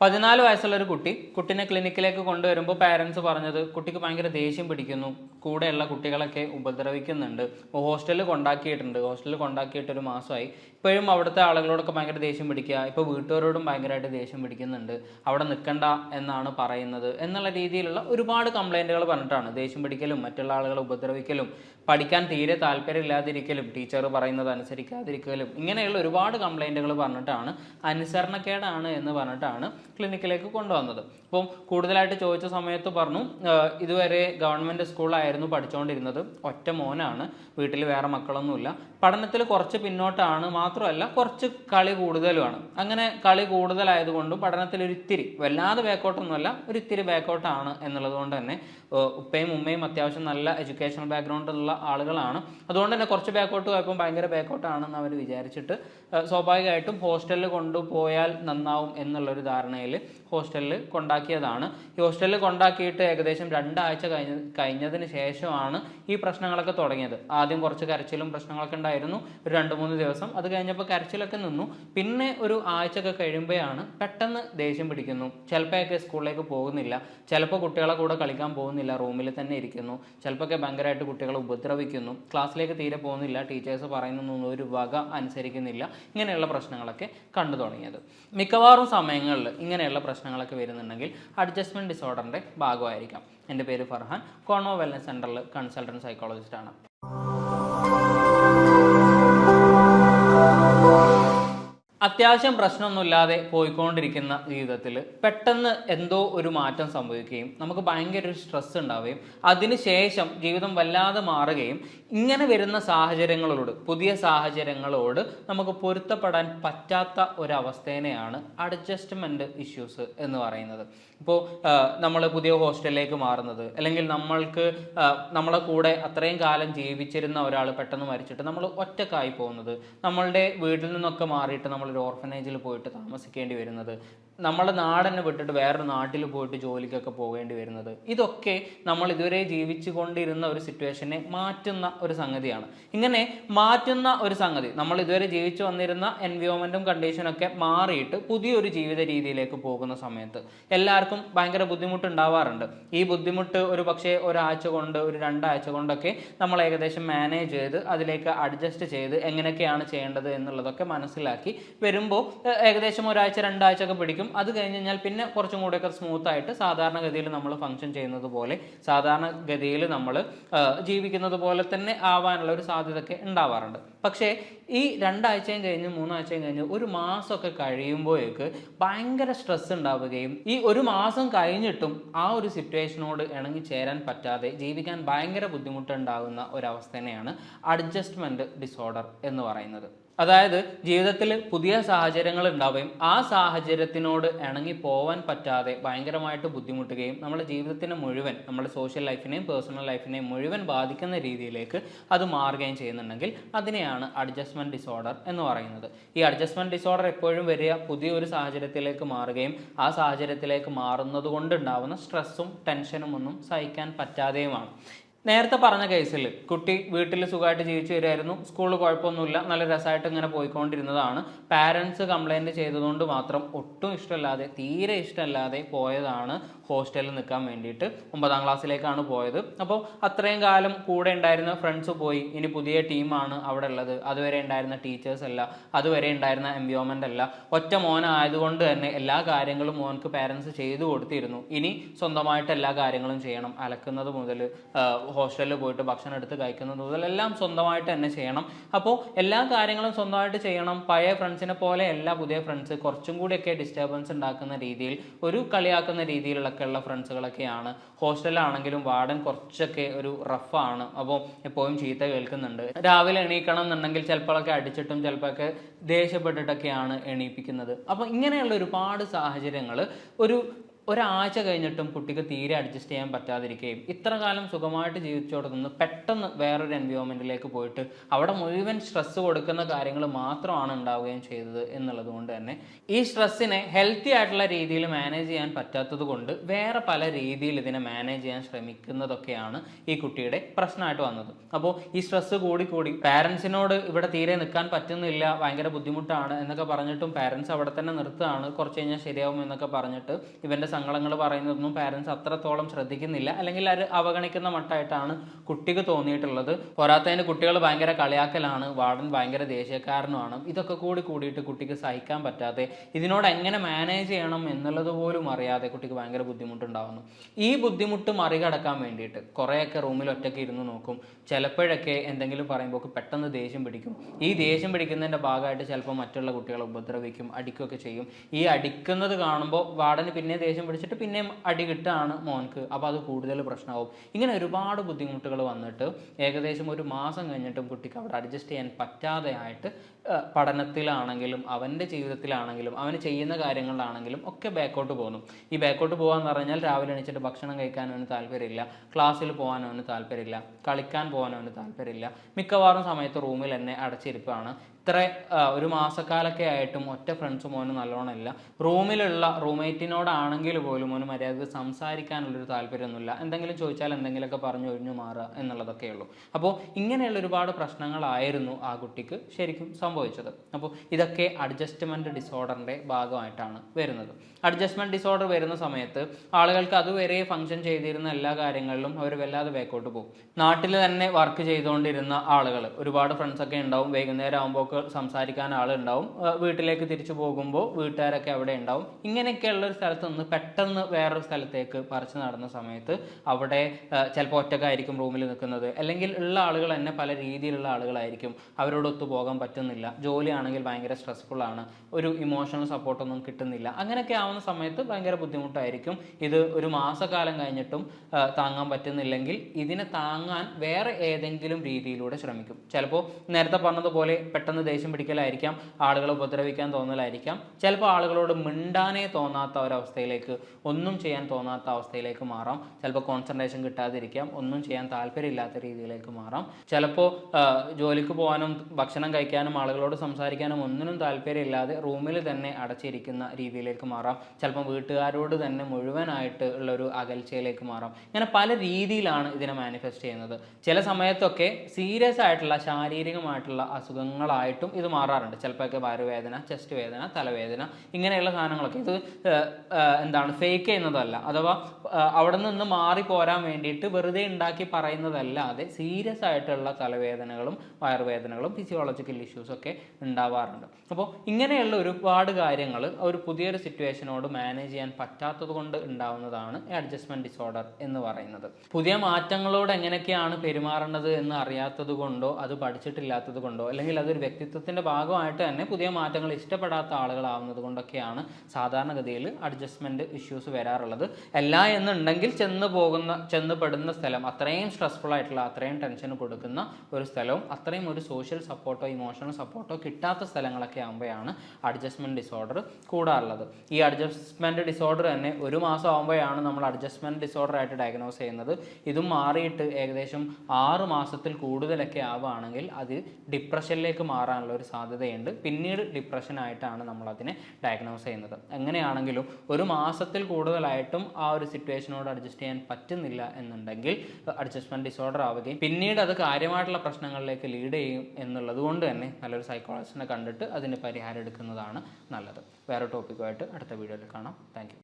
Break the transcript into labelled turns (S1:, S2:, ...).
S1: പതിനാല് വയസ്സുള്ള ഒരു കുട്ടി കുട്ടിനെ ക്ലിനിക്കിലേക്ക് കൊണ്ടുവരുമ്പോൾ പാരൻസ് പറഞ്ഞത് കുട്ടിക്ക് ഭയങ്കര ദേഷ്യം പിടിക്കുന്നു. കൂടെയുള്ള കുട്ടികളൊക്കെ ഉപദ്രവിക്കുന്നുണ്ട്. ഹോസ്റ്റലിൽ കൊണ്ടാക്കിയിട്ടുണ്ട്. ഹോസ്റ്റലിൽ കൊണ്ടാക്കിയിട്ട് ഒരു മാസമായി. ഇപ്പോഴും അവിടുത്തെ ആളുകളോടൊക്കെ ഭയങ്കര ദേഷ്യം പിടിക്കുക. ഇപ്പോൾ വീട്ടുകാരോടും ഭയങ്കരമായിട്ട് ദേഷ്യം പിടിക്കുന്നുണ്ട്. അവിടെ നിൽക്കണ്ട എന്നാണ് പറയുന്നത്. എന്നുള്ള രീതിയിലുള്ള ഒരുപാട് കംപ്ലൈന്റുകൾ പറഞ്ഞിട്ടാണ്. ദേഷ്യം പിടിക്കലും മറ്റുള്ള ആളുകളെ ഉപദ്രവിക്കലും പഠിക്കാൻ തീരെ താല്പര്യമില്ലാതിരിക്കലും ടീച്ചർ പറയുന്നത് അനുസരിക്കാതിരിക്കലും ഇങ്ങനെയുള്ള ഒരുപാട് കംപ്ലൈന്റുകൾ പറഞ്ഞിട്ടാണ് അനുസരണക്കേടാണ് എന്ന് പറഞ്ഞിട്ടാണ് ക്ലിനിക്കിലേക്ക് കൊണ്ടുവന്നത്. അപ്പം കൂടുതലായിട്ട് ചോദിച്ച സമയത്ത് പറഞ്ഞു ഇതുവരെ ഗവൺമെന്റ് സ്കൂളിലായിരുന്നു പഠിച്ചുകൊണ്ടിരുന്നത് ഒറ്റ മോനാണ്. വീട്ടിൽ വേറെ മക്കളൊന്നുമില്ല. പഠനത്തിൽ കുറച്ച് പിന്നോട്ടാണ്. മാത്രമല്ല കുറച്ച് കളി കൂടുതലുമാണ്. അങ്ങനെ കളി കൂടുതലായതുകൊണ്ടും പഠനത്തിൽ ഒരിത്തിരി വല്ലാതെ ബാക്കോട്ടൊന്നുമല്ല ഒരിത്തിരി ബാക്കോട്ടാണ് എന്നുള്ളത് കൊണ്ട് തന്നെ ഉപ്പയും ഉമ്മയും അത്യാവശ്യം നല്ല എഡ്യൂക്കേഷണൽ ബാക്ക്ഗ്രൗണ്ട് ഉള്ള ആളുകളാണ്. അതുകൊണ്ട് തന്നെ കുറച്ച് ബാക്കോട്ട് പോയപ്പോൾ ഭയങ്കര ബാക്കോട്ടാണെന്ന് അവർ വിചാരിച്ചിട്ട് സ്വാഭാവികമായിട്ടും ഹോസ്റ്റലിൽ കൊണ്ടുപോയാൽ നന്നാവും എന്നുള്ളൊരു ധാരണയിൽ ഹോസ്റ്റലിൽ കൊണ്ടാക്കിയതാണ്. ഈ ഹോസ്റ്റലിൽ കൊണ്ടാക്കിയിട്ട് ഏകദേശം രണ്ടാഴ്ച കഴിഞ്ഞ കഴിഞ്ഞതിന് ശേഷമാണ് ഈ പ്രശ്നങ്ങളൊക്കെ തുടങ്ങിയത്. ആദ്യം കുറച്ച് കരച്ചിലും പ്രശ്നങ്ങളൊക്കെ ഉണ്ടായിരുന്നു. ഒരു രണ്ട് മൂന്ന് ദിവസം അത് കഴിഞ്ഞപ്പോൾ കരച്ചിലൊക്കെ നിന്നു. പിന്നെ ഒരു ആഴ്ചയൊക്കെ കഴിയുമ്പോഴാണ് പെട്ടെന്ന് ദേഷ്യം പിടിക്കുന്നു. ചിലപ്പോഴൊക്കെ സ്കൂളിലേക്ക് പോകുന്നില്ല. ചിലപ്പോൾ കുട്ടികളെ കൂടെ കളിക്കാൻ പോകുന്നില്ല. റൂമിൽ തന്നെ ഇരിക്കുന്നു. ചിലപ്പോഴൊക്കെ ഭയങ്കരമായിട്ട് കുട്ടികളെ ഉപദ്രവിക്കുന്നു. ക്ലാസ്സിലേക്ക് തീരെ പോകുന്നില്ല. ടീച്ചേഴ്സ് പറയുന്നൊന്നും ഒരു വക അനുസരിക്കുന്നില്ല. ഇങ്ങനെയുള്ള പ്രശ്നങ്ങളൊക്കെ കണ്ടു തുടങ്ങിയത്. മിക്കവാറും സമയങ്ങളിൽ ഇങ്ങനെയുള്ള പ്രശ്നങ്ങളൊക്കെ വരുന്നുണ്ടെങ്കിൽ അഡ്ജസ്റ്റ്മെന്റ് ഡിസോർഡറിന്റെ ഭാഗമായിരിക്കാം. എന്റെ പേര് ഫർഹാൻ. കോൺവോ വെൽനസ് സെന്ററിൽ കൺസൾട്ടന്റ് സൈക്കോളജിസ്റ്റ് അത്യാവശ്യം പ്രശ്നമൊന്നുമില്ലാതെ പോയിക്കൊണ്ടിരിക്കുന്ന ജീവിതത്തിൽ പെട്ടെന്ന് എന്തോ ഒരു മാറ്റം സംഭവിക്കുകയും നമുക്ക് ഭയങ്കര ഒരു സ്ട്രെസ് ഉണ്ടാവുകയും അതിനുശേഷം ജീവിതം വല്ലാതെ മാറുകയും ഇങ്ങനെ വരുന്ന സാഹചര്യങ്ങളോട് പുതിയ സാഹചര്യങ്ങളോട് നമുക്ക് പൊരുത്തപ്പെടാൻ പറ്റാത്ത ഒരവസ്ഥേനെയാണ് അഡ്ജസ്റ്റ്മെന്റ് ഇഷ്യൂസ് എന്ന് പറയുന്നത്. ഇപ്പോൾ നമ്മൾ പുതിയ ഹോസ്റ്റലിലേക്ക് മാറുന്നത്. അല്ലെങ്കിൽ നമ്മൾക്ക് നമ്മളെ കൂടെ അത്രയും കാലം ജീവിച്ചിരുന്ന ഒരാൾ പെട്ടെന്ന് മരിച്ചിട്ട് നമ്മൾ ഒറ്റക്കായി പോകുന്നത്. നമ്മളുടെ വീട്ടിൽ നിന്നൊക്കെ മാറിയിട്ട് നമ്മളൊരു ഓർഫനേജിൽ പോയിട്ട് താമസിക്കേണ്ടി വരുന്നത്. നമ്മളെ നാടെന്നെ വിട്ടിട്ട് വേറൊരു നാട്ടിൽ പോയിട്ട് ജോലിക്കൊക്കെ പോകേണ്ടി വരുന്നത്. ഇതൊക്കെ നമ്മൾ ഇതുവരെ ജീവിച്ചു കൊണ്ടിരുന്ന ഒരു സിറ്റുവേഷനെ മാറ്റുന്ന ഒരു സംഗതിയാണ്. ഇങ്ങനെ മാറ്റുന്ന ഒരു സംഗതി നമ്മൾ ഇതുവരെ ജീവിച്ചു വന്നിരുന്ന എൻവയോൺമെന്റും കണ്ടീഷനൊക്കെ മാറിയിട്ട് പുതിയൊരു ജീവിത രീതിയിലേക്ക് പോകുന്ന സമയത്ത് എല്ലാവർക്കും ഭയങ്കര ബുദ്ധിമുട്ടുണ്ടാവാറുണ്ട്. ഈ ബുദ്ധിമുട്ട് ഒരു പക്ഷേ ഒരാഴ്ച കൊണ്ട് ഒരു രണ്ടാഴ്ച കൊണ്ടൊക്കെ നമ്മൾ ഏകദേശം മാനേജ് ചെയ്ത് അതിലേക്ക് അഡ്ജസ്റ്റ് ചെയ്ത് എങ്ങനെയൊക്കെയാണ് ചെയ്യേണ്ടത് എന്നുള്ളതൊക്കെ മനസ്സിലാക്കി വരുമ്പോൾ ഏകദേശം ഒരാഴ്ച രണ്ടാഴ്ച ഒക്കെ പിടിക്കും. അത് കഴിഞ്ഞ് കഴിഞ്ഞാൽ പിന്നെ കുറച്ചും കൂടെയൊക്കെ സ്മൂത്ത് ആയിട്ട് സാധാരണഗതിയിൽ നമ്മൾ ഫംഗ്ഷൻ ചെയ്യുന്നത് പോലെ സാധാരണഗതിയിൽ നമ്മൾ ജീവിക്കുന്നത് പോലെ തന്നെ ആവാനുള്ള ഒരു സാധ്യത ഒക്കെ ഉണ്ടാവാറുണ്ട്. പക്ഷേ ഈ രണ്ടാഴ്ചയും കഴിഞ്ഞ് മൂന്നാഴ്ചയും കഴിഞ്ഞ് ഒരു മാസമൊക്കെ കഴിയുമ്പോഴേക്ക് ഭയങ്കര സ്ട്രെസ് ഉണ്ടാവുകയും ഈ ഒരു മാസം കഴിഞ്ഞിട്ടും ആ ഒരു സിറ്റുവേഷനോട് ഇണങ്ങി ചേരാൻ പറ്റാതെ ജീവിക്കാൻ ഭയങ്കര ബുദ്ധിമുട്ടുണ്ടാകുന്ന ഒരവസ്ഥ തന്നെയാണ് അഡ്ജസ്റ്റ്മെന്റ് ഡിസോർഡർ എന്ന് പറയുന്നത്. അതായത് ജീവിതത്തിൽ പുതിയ സാഹചര്യങ്ങൾ ഉണ്ടാവുകയും ആ സാഹചര്യത്തിനോട് ഇണങ്ങി പോവാൻ പറ്റാതെ ഭയങ്കരമായിട്ട് ബുദ്ധിമുട്ടുകയും നമ്മുടെ ജീവിതത്തിനെ മുഴുവൻ നമ്മുടെ സോഷ്യൽ ലൈഫിനെയും പേഴ്സണൽ ലൈഫിനെയും മുഴുവൻ ബാധിക്കുന്ന രീതിയിലേക്ക് അത് മാറുകയും ചെയ്യുന്നുണ്ടെങ്കിൽ അതിനെയാണ് അഡ്ജസ്റ്റ്മെന്റ് ഡിസോർഡർ എന്ന് പറയുന്നത്. ഈ അഡ്ജസ്റ്റ്മെന്റ് ഡിസോർഡർ എപ്പോഴും വരിക പുതിയൊരു സാഹചര്യത്തിലേക്ക് മാറുകയും ആ സാഹചര്യത്തിലേക്ക് മാറുന്നത് കൊണ്ടുണ്ടാവുന്ന സ്ട്രെസ്സും ടെൻഷനും ഒന്നും സഹിക്കാൻ പറ്റാതെയുമാണ്. നേരത്തെ പറഞ്ഞ കേസിൽ കുട്ടി വീട്ടിൽ സുഖമായിട്ട് ജീവിച്ചു വരുമായിരുന്നു. സ്കൂളിൽ കുഴപ്പമൊന്നുമില്ല. നല്ല രസമായിട്ട് ഇങ്ങനെ പോയിക്കൊണ്ടിരുന്നതാണ്. പാരൻസ് കംപ്ലൈന്റ് ചെയ്തതുകൊണ്ട് മാത്രം ഒട്ടും ഇഷ്ടമല്ലാതെ തീരെ ഇഷ്ടമല്ലാതെ പോയതാണ്. ഹോസ്റ്റലിൽ നിൽക്കാൻ വേണ്ടിയിട്ട് ഒമ്പതാം ക്ലാസ്സിലേക്കാണ് പോയത്. അപ്പോൾ അത്രയും കാലം കൂടെ ഉണ്ടായിരുന്ന ഫ്രണ്ട്സ് പോയി. ഇനി പുതിയ ടീമാണ് അവിടെ ഉള്ളത്. അതുവരെ ഉണ്ടായിരുന്ന ടീച്ചേഴ്സ് അല്ല. അതുവരെ ഉണ്ടായിരുന്ന എൻവയോൺമെന്റ് അല്ല. ഒറ്റ മോനായതുകൊണ്ട് തന്നെ എല്ലാ കാര്യങ്ങളും മോൻക്ക് പാരൻസ് ചെയ്തു കൊടുത്തിരുന്നു. ഇനി സ്വന്തമായിട്ട് എല്ലാ കാര്യങ്ങളും ചെയ്യണം. അലക്കുന്നത് മുതൽ ഹോസ്റ്റലിൽ പോയിട്ട് ഭക്ഷണം എടുത്ത് കഴിക്കുന്നത് മുതൽ എല്ലാം സ്വന്തമായിട്ട് തന്നെ ചെയ്യണം. അപ്പോൾ എല്ലാ കാര്യങ്ങളും സ്വന്തമായിട്ട് ചെയ്യണം. പഴയ ഫ്രണ്ട്സിനെ പോലെ എല്ലാ പുതിയ ഫ്രണ്ട്സ് കുറച്ചും കൂടിയൊക്കെ ഡിസ്റ്റർബൻസ് ഉണ്ടാക്കുന്ന രീതിയിൽ ഒരു കളിയാക്കുന്ന രീതിയിലൊക്കെ ഉള്ള ഫ്രണ്ട്സുകളൊക്കെയാണ്. ഹോസ്റ്റലാണെങ്കിലും വാർഡൻ കുറച്ചൊക്കെ ഒരു റഫാണ്. അപ്പോൾ എപ്പോഴും ചീത്ത കേൾക്കുന്നുണ്ട്. രാവിലെ എണീക്കണം എന്നുണ്ടെങ്കിൽ ചിലപ്പോഴൊക്കെ അടിച്ചിട്ടും ചിലപ്പോഴൊക്കെ ദേഷ്യപ്പെട്ടിട്ടൊക്കെയാണ് എണീപ്പിക്കുന്നത്. അപ്പോൾ ഇങ്ങനെയുള്ള ഒരുപാട് സാഹചര്യങ്ങൾ ഒരു ഒരാഴ്ച കഴിഞ്ഞിട്ടും കുട്ടിക്ക് തീരെ അഡ്ജസ്റ്റ് ചെയ്യാൻ പറ്റാതിരിക്കുകയും ഇത്ര കാലം സുഖമായിട്ട് ജീവിച്ചോടെ നിന്ന് പെട്ടെന്ന് വേറൊരു എൻവയോൺമെന്റിലേക്ക് പോയിട്ട് അവിടെ മുഴുവൻ സ്ട്രെസ് കൊടുക്കുന്ന കാര്യങ്ങൾ മാത്രമാണ് ഉണ്ടാവുകയും ചെയ്തത് എന്നുള്ളത് കൊണ്ട് തന്നെ ഈ സ്ട്രെസ്സിനെ ഹെൽത്തി ആയിട്ടുള്ള രീതിയിൽ മാനേജ് ചെയ്യാൻ പറ്റാത്തത് കൊണ്ട് വേറെ പല രീതിയിൽ ഇതിനെ മാനേജ് ചെയ്യാൻ ശ്രമിക്കുന്നതൊക്കെയാണ് ഈ കുട്ടിയുടെ പ്രശ്നമായിട്ട് വന്നത്. അപ്പോൾ ഈ സ്ട്രെസ് കൂടി കൂടി പാരൻസിനോട് ഇവിടെ തീരെ നിൽക്കാൻ പറ്റുന്നില്ല ഭയങ്കര ബുദ്ധിമുട്ടാണ് എന്നൊക്കെ പറഞ്ഞിട്ടും പാരൻസ് അവിടെ തന്നെ നിർത്തുകയാണ് കുറച്ച് കഴിഞ്ഞാൽ ശരിയാവും എന്നൊക്കെ പറഞ്ഞിട്ട് ഇവന്റെ സങ്കടങ്ങൾ പറയുന്നതൊന്നും പാരൻസ് അത്രത്തോളം ശ്രദ്ധിക്കുന്നില്ല. അല്ലെങ്കിൽ അത് അവഗണിക്കുന്ന മട്ടായിട്ടാണ് കുട്ടിക്ക് തോന്നിയിട്ടുള്ളത്. പോരാത്തതിന് കുട്ടികൾ ഭയങ്കര കളിയാക്കലാണ്. വാർഡൻ ഭയങ്കര ദേഷ്യക്കാരനുമാണ്. ഇതൊക്കെ കൂടി കൂടിയിട്ട് കുട്ടിക്ക് സഹിക്കാൻ പറ്റാതെ ഇതിനോട് എങ്ങനെ മാനേജ് ചെയ്യണം എന്നുള്ളത് പോലും അറിയാതെ കുട്ടിക്ക് ഭയങ്കര ബുദ്ധിമുട്ടുണ്ടാവുന്നു. ഈ ബുദ്ധിമുട്ട് മറികടക്കാൻ വേണ്ടിയിട്ട് കുറേയൊക്കെ റൂമിൽ ഒറ്റയ്ക്ക് ഇരുന്ന് നോക്കും. ചിലപ്പോഴൊക്കെ എന്തെങ്കിലും പറയുമ്പോൾ പെട്ടെന്ന് ദേഷ്യം പിടിക്കും. ഈ ദേഷ്യം പിടിക്കുന്നതിന്റെ ഭാഗമായിട്ട് ചിലപ്പോൾ മറ്റുള്ള കുട്ടികളെ ഉപദ്രവിക്കും അടിക്കുകയൊക്കെ ചെയ്യും. ഈ അടിക്കുന്നത് കാണുമ്പോൾ വാർഡന് പിന്നെ ദേഷ്യം പിടിച്ചിട്ട് പിന്നെയും അടി കിട്ടുകയാണ് മോൻക്ക്. അപ്പോൾ അത് കൂടുതൽ പ്രശ്നമാവും. ഇങ്ങനെ ഒരുപാട് ബുദ്ധിമുട്ടുകൾ വന്നിട്ട് ഏകദേശം ഒരു മാസം കഴിഞ്ഞിട്ടും കുട്ടിക്ക് അവിടെ അഡ്ജസ്റ്റ് ചെയ്യാൻ പറ്റാതെ ആയിട്ട് പഠനത്തിലാണെങ്കിലും അവന്റെ ജീവിതത്തിലാണെങ്കിലും അവൻ ചെയ്യുന്ന കാര്യങ്ങളിലാണെങ്കിലും ഒക്കെ ബാക്കോട്ട് പോകുന്നു ഈ ബാക്കോട്ട് പോകാന്ന് പറഞ്ഞാൽ രാവിലെ എണീച്ചിട്ട് ഭക്ഷണം കഴിക്കാൻ അവന് താല്പര്യമില്ല. ക്ലാസ്സിൽ പോകാൻ അവന് താല്പര്യമില്ല. കളിക്കാൻ പോകാൻ അവന് താല്പര്യമില്ല. മിക്കവാറും സമയത്ത് റൂമിൽ തന്നെ അടച്ചിരിപ്പാണ്. ഇത്ര ഒരു മാസക്കാലൊക്കെ ആയിട്ടും ഒറ്റ ഫ്രണ്ട്സും മോന് നല്ലോണം ഇല്ല. റൂമിലുള്ള റൂംമേറ്റിനോടാണെങ്കിൽ പോലും മോന് മര്യാദയ്ക്ക് സംസാരിക്കാനുള്ളൊരു താല്പര്യമൊന്നുമില്ല. എന്തെങ്കിലും ചോദിച്ചാൽ എന്തെങ്കിലുമൊക്കെ പറഞ്ഞു ഒഴിഞ്ഞു മാറുക എന്നുള്ളതൊക്കെ ഉള്ളൂ അപ്പോൾ ഇങ്ങനെയുള്ള ഒരുപാട് പ്രശ്നങ്ങളായിരുന്നു ആ കുട്ടിക്ക്. ശരിക്കും സംഭവിച്ചത്. അപ്പോൾ ഇതൊക്കെ അഡ്ജസ്റ്റ്മെന്റ് ഡിസോർഡറിന്റെ ഭാഗമായിട്ടാണ് വരുന്നത്. അഡ്ജസ്റ്റ്മെന്റ് ഡിസോർഡർ വരുന്ന സമയത്ത് ആളുകൾക്ക് അതുവരെ ഫങ്ഷൻ ചെയ്തിരുന്ന എല്ലാ കാര്യങ്ങളിലും അവർ വല്ലാതെ ബാക്കോട്ട് പോകും. നാട്ടിൽ തന്നെ വർക്ക് ചെയ്തുകൊണ്ടിരുന്ന ആളുകൾ ഒരുപാട് ഫ്രണ്ട്സൊക്കെ ഉണ്ടാവും. വൈകുന്നേരം ആകുമ്പോൾ സംസാരിക്കാൻ ആളുണ്ടാവും വീട്ടിലേക്ക് തിരിച്ചു പോകുമ്പോൾ വീട്ടുകാരൊക്കെ അവിടെ ഉണ്ടാവും. ഇങ്ങനെയൊക്കെയുള്ള ഒരു സ്ഥലത്ത് നിന്ന് പെട്ടെന്ന് വേറൊരു സ്ഥലത്തേക്ക് പറിച്ചു നടന്ന സമയത്ത് അവിടെ ചിലപ്പോൾ ഒറ്റക്കായിരിക്കും റൂമിൽ നിൽക്കുന്നത്. അല്ലെങ്കിൽ ഉള്ള ആളുകൾ തന്നെ പല രീതിയിലുള്ള ആളുകളായിരിക്കും അവരോട് പോകാൻ പറ്റുന്നില്ല. ജോലിയാണെങ്കിൽ ഭയങ്കര സ്ട്രെസ്ഫുൾ ആണ്. ഒരു ഇമോഷണൽ സപ്പോർട്ടൊന്നും കിട്ടുന്നില്ല. അങ്ങനെയൊക്കെ ആവുന്ന സമയത്ത് ഭയങ്കര ബുദ്ധിമുട്ടായിരിക്കും. ഇത് ഒരു മാസക്കാലം കഴിഞ്ഞിട്ടും താങ്ങാൻ പറ്റുന്നില്ലെങ്കിൽ ഇതിനെ താങ്ങാൻ വേറെ ഏതെങ്കിലും രീതിയിലൂടെ ശ്രമിക്കും. ചിലപ്പോൾ നേരത്തെ പറഞ്ഞതുപോലെ പെട്ടെന്ന് ദേഷ്യം പിടിക്കലായിരിക്കാം ആളുകളെ ഉപദ്രവിക്കാൻ തോന്നലായിരിക്കാം. ചിലപ്പോൾ ആളുകളോട് മിണ്ടാനേ തോന്നാത്ത ഒരവസ്ഥയിലേക്ക് ഒന്നും ചെയ്യാൻ തോന്നാത്ത അവസ്ഥയിലേക്ക് മാറാം. ചിലപ്പോൾ കോൺസെൻട്രേഷൻ കിട്ടാതിരിക്കാം ഒന്നും ചെയ്യാൻ താല്പര്യമില്ലാത്ത രീതിയിലേക്ക് മാറാം. ചിലപ്പോൾ ജോലിക്ക് പോകാനും ഭക്ഷണം കഴിക്കാനും ആളുകളോട് സംസാരിക്കാനും ഒന്നിനും താല്പര്യമില്ലാതെ റൂമിൽ തന്നെ അടച്ചിരിക്കുന്ന രീതിയിലേക്ക് മാറാം. ചിലപ്പോൾ വീട്ടുകാരോട് തന്നെ മുഴുവനായിട്ട് ഉള്ള ഒരു അകൽച്ചയിലേക്ക് മാറാം. ഇങ്ങനെ പല രീതിയിലാണ് ഇതിനെ മാനിഫെസ്റ്റ് ചെയ്യുന്നത്. ചില സമയത്തൊക്കെ സീരിയസ് ആയിട്ടുള്ള ശാരീരികമായിട്ടുള്ള അസുഖങ്ങളായിട്ടും ഇത് മാറാറുണ്ട്. ചിലപ്പോഴൊക്കെ വയറുവേദന ചെസ്റ്റ് വേദന തലവേദന ഇങ്ങനെയുള്ള സാധനങ്ങളൊക്കെ. ഇത് എന്താണ് ഫേക്ക് ചെയ്യുന്നതല്ല. അഥവാ അവിടെ നിന്ന് മാറി പോരാൻ വേണ്ടിയിട്ട് വെറുതെ ഉണ്ടാക്കി പറയുന്നതല്ലാതെ സീരിയസ് ആയിട്ടുള്ള തലവേദനകളും വയറുവേദനകളും ഫിസിയോളജിക്കൽ ഇഷ്യൂസ് ഒക്കെ ഉണ്ടാവാറുണ്ട്. അപ്പോൾ ഇങ്ങനെയുള്ള ഒരുപാട് കാര്യങ്ങൾ ഒരു പുതിയൊരു സിറ്റുവേഷനോട് മാനേജ് ചെയ്യാൻ പറ്റാത്തത് കൊണ്ട് ഉണ്ടാവുന്നതാണ് അഡ്ജസ്റ്റ്മെന്റ് ഡിസോർഡർ എന്ന് പറയുന്നത്. പുതിയ മാറ്റങ്ങളോട് എങ്ങനെയൊക്കെയാണ് പെരുമാറേണ്ടത് എന്ന് അറിയാത്തത് കൊണ്ടോ അത് പഠിച്ചിട്ടില്ലാത്തത് കൊണ്ടോ അല്ലെങ്കിൽ അതൊരു വ്യക്തിത്വത്തിന്റെ ഭാഗമായിട്ട് തന്നെ പുതിയ മാറ്റങ്ങൾ ഇഷ്ടപ്പെടാത്ത ആളുകളാവുന്നത് കൊണ്ടൊക്കെയാണ് സാധാരണഗതിയിൽ അഡ്ജസ്റ്റ്മെന്റ് ഇഷ്യൂസ് വരാറുള്ളത്. അല്ല എന്നുണ്ടെങ്കിൽ ചെന്ന് പോകുന്ന ചെന്ന് പെടുന്ന സ്ഥലം അത്രയും സ്ട്രെസ്ഫുൾ ആയിട്ടുള്ള അത്രയും ടെൻഷൻ കൊടുക്കുന്ന ഒരു സ്ഥലവും അത്രയും ഒരു സോഷ്യൽ സപ്പോർട്ടോ ഇമോഷണൽ സപ്പോർട്ടോ കിട്ടാത്ത സ്ഥലങ്ങളൊക്കെ ആകുമ്പോഴാണ് അഡ്ജസ്റ്റ്മെന്റ് ഡിസോർഡർ കൂടാറുള്ളത്. ഈ അഡ്ജസ്റ്റ്മെന്റ് ഡിസോർഡർ തന്നെ ഒരു മാസം ആകുമ്പോഴാണ് നമ്മൾ അഡ്ജസ്റ്റ്മെന്റ് ഡിസോർഡർ ആയിട്ട് ഡയഗ്നോസ് ചെയ്യുന്നത്. ഇതും മാറിയിട്ട് ഏകദേശം ആറ് മാസത്തിൽ കൂടുതലൊക്കെ ആവുകയാണെങ്കിൽ അത് ഡിപ്രഷനിലേക്ക് മാറാനുള്ള ഒരു സാധ്യതയുണ്ട്. പിന്നീട് ഡിപ്രഷനായിട്ടാണ് നമ്മളതിനെ ഡയഗ്നോസ് ചെയ്യുന്നത്. എങ്ങനെയാണെങ്കിലും ഒരു മാസത്തിൽ കൂടുതലായിട്ടും ആ ഒരു സിറ്റുവേഷനോട് അഡ്ജസ്റ്റ് ചെയ്യാൻ പറ്റുന്നില്ല എന്നുണ്ടെങ്കിൽ അഡ്ജസ്റ്റ്മെന്റ് ഡിസോർഡർ ആവുകയും പിന്നീട് അത് കാര്യമായിട്ടുള്ള പ്രശ്നങ്ങളിലേക്ക് ലീഡ് ചെയ്യും എന്നുള്ളത് കൊണ്ട് തന്നെ നല്ലൊരു സൈക്കോളജിസ്റ്റിനെ കണ്ടിട്ട് അതിന് പരിഹാരം എടുക്കുന്നതാണ് നല്ലത്. വേറെ ടോപ്പിക്കുമായിട്ട് അടുത്ത വീഡിയോയിൽ കാണാം. താങ്ക്